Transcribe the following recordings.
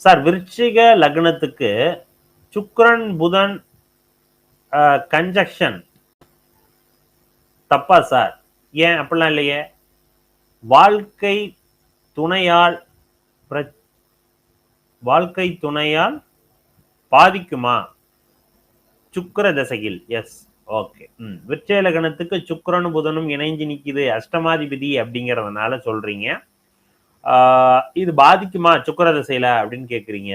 Sir விருச்சிக லக்னத்துக்கு சுக்ரன் புதன் கன்ஜக்ஷன். தப்பா சார். ஏன் அப்படிலாம் இல்லையே? வாழ்க்கை துணையால் பிர- வாழ்க்கை துணையால் பாதிக்குமா? சுக்கர தசையில். எஸ் ஓகே ம். விருச்சிக லக்னத்துக்கு சுக்கிரனும் புதனும் இணைஞ்சு நிற்கிது அஷ்டமாதிபதி அப்படிங்கிறதுனால சொல்றீங்க. இது பாதிக்குமா சுக்கிர தசையில அப்படின்னு கேக்குறீங்க.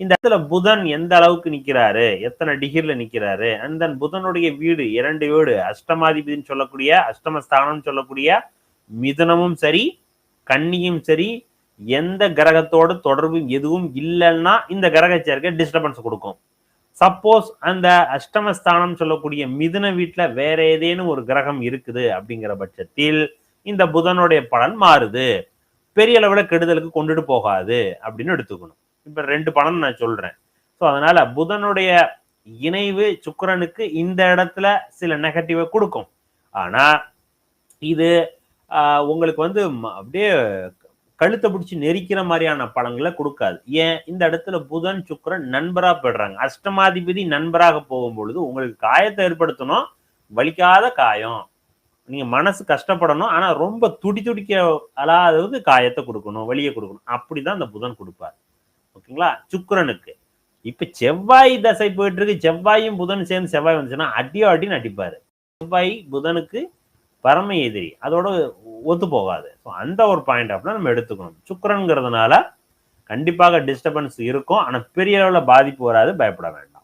இந்த இடத்துல புதன் எந்த அளவுக்கு நிக்கிறாரு? எத்தனை டிகிரில நிக்கிறாரு? அண்ட் தென் புதனுடைய வீடு இரண்டு வீடு அஷ்டமாதிபதினு சொல்லக்கூடிய அஷ்டமஸ்தானம் சொல்லக்கூடிய மிதுனமும் சரி கன்னியும் சரி எந்த கிரகத்தோட தொடர்பு எதுவும் இல்லைன்னா இந்த கிரக சேர்க்கை டிஸ்டர்பன்ஸ் கொடுக்கும். சப்போஸ் அந்த அஷ்டமஸ்தானம் சொல்லக்கூடிய மிதுன வீட்டுல வேற ஏதேனும் ஒரு கிரகம் இருக்குது அப்படிங்கிற பட்சத்தில் இந்த புதனுடைய பலன் மாறுது. பெரிய அளவில் கெடுதலுக்கு கொண்டுட்டு போகாது அப்படின்னு எடுத்துக்கணும். இப்போ ரெண்டு பலன் நான் சொல்றேன். ஸோ அதனால புதனுடைய இணைவு சுக்கரனுக்கு இந்த இடத்துல சில நெகட்டிவை கொடுக்கும். ஆனா இது ஆஹ், உங்களுக்கு வந்து அப்படியே கழுத்தை பிடிச்சி நெரிக்கிற மாதிரியான பழங்களை கொடுக்காது. ஏன்? இந்த இடத்துல புதன் சுக்கரன் நண்பரா போயிடுறாங்க. அஷ்டமாதிபதி நண்பராக போகும் பொழுது உங்களுக்கு காயத்தை ஏற்படுத்தணும். வலிக்காத காயம். நீங்கள் மனசு கஷ்டப்படணும். ஆனால் ரொம்ப துடி துடிக்க அதாவது காயத்தை கொடுக்கணும் வெளியே கொடுக்கணும். அப்படி தான் அந்த புதன் கொடுப்பார். ஓகேங்களா? சுக்கரனுக்கு. இப்போ செவ்வாய் தசை போயிட்டு இருக்கு செவ்வாயும் புதன் சேர்ந்து செவ்வாய் வந்துச்சுன்னா அடியோ அடின்னு அடிப்பார் செவ்வாய் புதனுக்கு பரம எதிரி. அதோட ஒத்து போகாது. ஸோ அந்த ஒரு பாயிண்ட் அப்படின்னா நம்ம எடுத்துக்கணும். சுக்கரனுங்கிறதுனால கண்டிப்பாக டிஸ்டர்பன்ஸ் இருக்கும். ஆனால் பெரிய அளவில் பாதிப்பு வராது. பயப்பட வேண்டாம்.